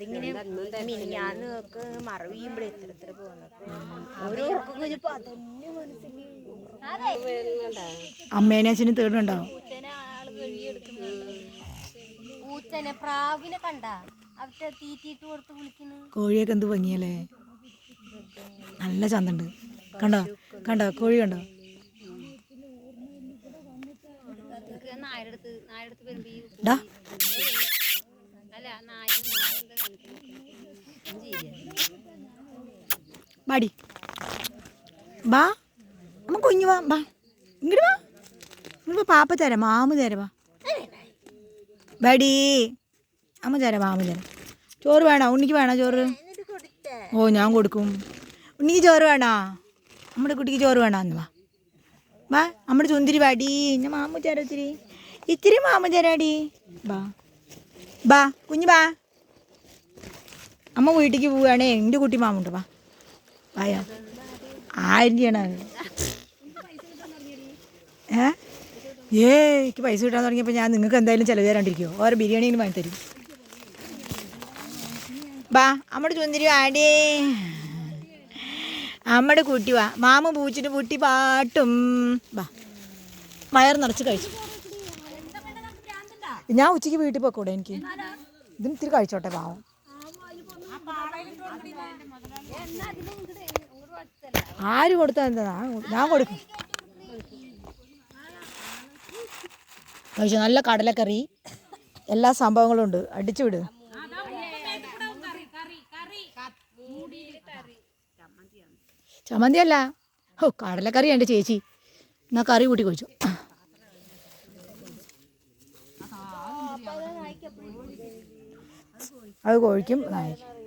ഇതിങ്ങനെ മിനിഞ്ഞാന്ന് ഒക്കെ മറവ് ചെയ്യുമ്പോഴേ എത്ര എത്ര പോകുന്നത്. ഓരോ ഉറക്കം കഴിഞ്ഞപ്പോ അതന്നെ മനസ്സിൽ അമ്മേനെ അച്ഛനും തേടുന്നുണ്ടാവും പൂച്ചനെ പ്രാവിനെ കണ്ട? അവറ്റ തീറ്റിട്ട് കൊടുത്ത് വിളിക്കുന്നു. കോഴിയൊക്കെ എന്ത് ഭംഗിയല്ലേ? നല്ല ചന്തണ്ട്. കണ്ടോ? കണ്ടോ? കോഴി കണ്ടോ? ഡാ അല്ല നായ നായ എന്താ ബാടി ബാ അമ്മ കുഞ്ഞു വാ ബാ. ഇങ്ങോട്ട് വാ. ഇങ്ങോട്ട് പാപ്പ തരാം മാമു തരാം വാ. ബാടി അമ്മ തരാം മാമു തരാം. ചോറ് വേണോ? ഉണ്ണിക്ക് വേണോ ചോറ്? ഓ ഞാൻ കൊടുക്കും. ഉണ്ണിക്ക് ചോറ് വേണോ? നമ്മുടെ കുട്ടിക്ക് ചോറ് വേണോ എന്ന് വാ. വാ നമ്മുടെ ചുന്തിരി വാടി. ഞാൻ മാമു തരാം ഇത്തിരി. ഇത്തിരി മാമു തരാടി. ബാ. ബാ കുഞ്ഞു ബാ. അമ്മ വീട്ടിലേക്ക് പോവുകയാണേ എന്റെ കുട്ടി മാമുണ്ട് വാ. വായോ. ആര്യയാണ് ഏ? ഏ എനിക്ക് പൈസ കിട്ടാൻ തുടങ്ങിയപ്പോൾ ഞാൻ നിങ്ങൾക്ക് എന്തായാലും ചിലവ് തരാണ്ടിരിക്കുമോ ഓരോ ബിരിയാണിയും വാങ്ങി തരും. ബാ അമ്മയുടെ ചുന്തിരി ആടേ അമ്മയുടെ കുട്ടി വാ. മാമ പൂച്ചിട്ട് കുട്ടി പാട്ടും. വാ. വയർ നിറച്ച് കഴിച്ചു. ഞാൻ ഉച്ചയ്ക്ക് വീട്ടിൽ പോയിക്കൂടെ എനിക്ക്? ഇതിന് ഇത്തിരി കഴിച്ചോട്ടെ പാവം. ആര് കൊടുത്താ എന്താ? ഞാൻ- കൊടുക്കും. പക്ഷെ നല്ല കടലക്കറി. എല്ലാ സംഭവങ്ങളും ഉണ്ട്. അടിച്ചു വിട്. ചമ്മന്തി അല്ല ഓ കടലക്കറി എന്റെ ചേച്ചി. എന്നാ കറി കൂട്ടി കഴിച്ചു. അത് കോഴിക്കും. നായിക്കും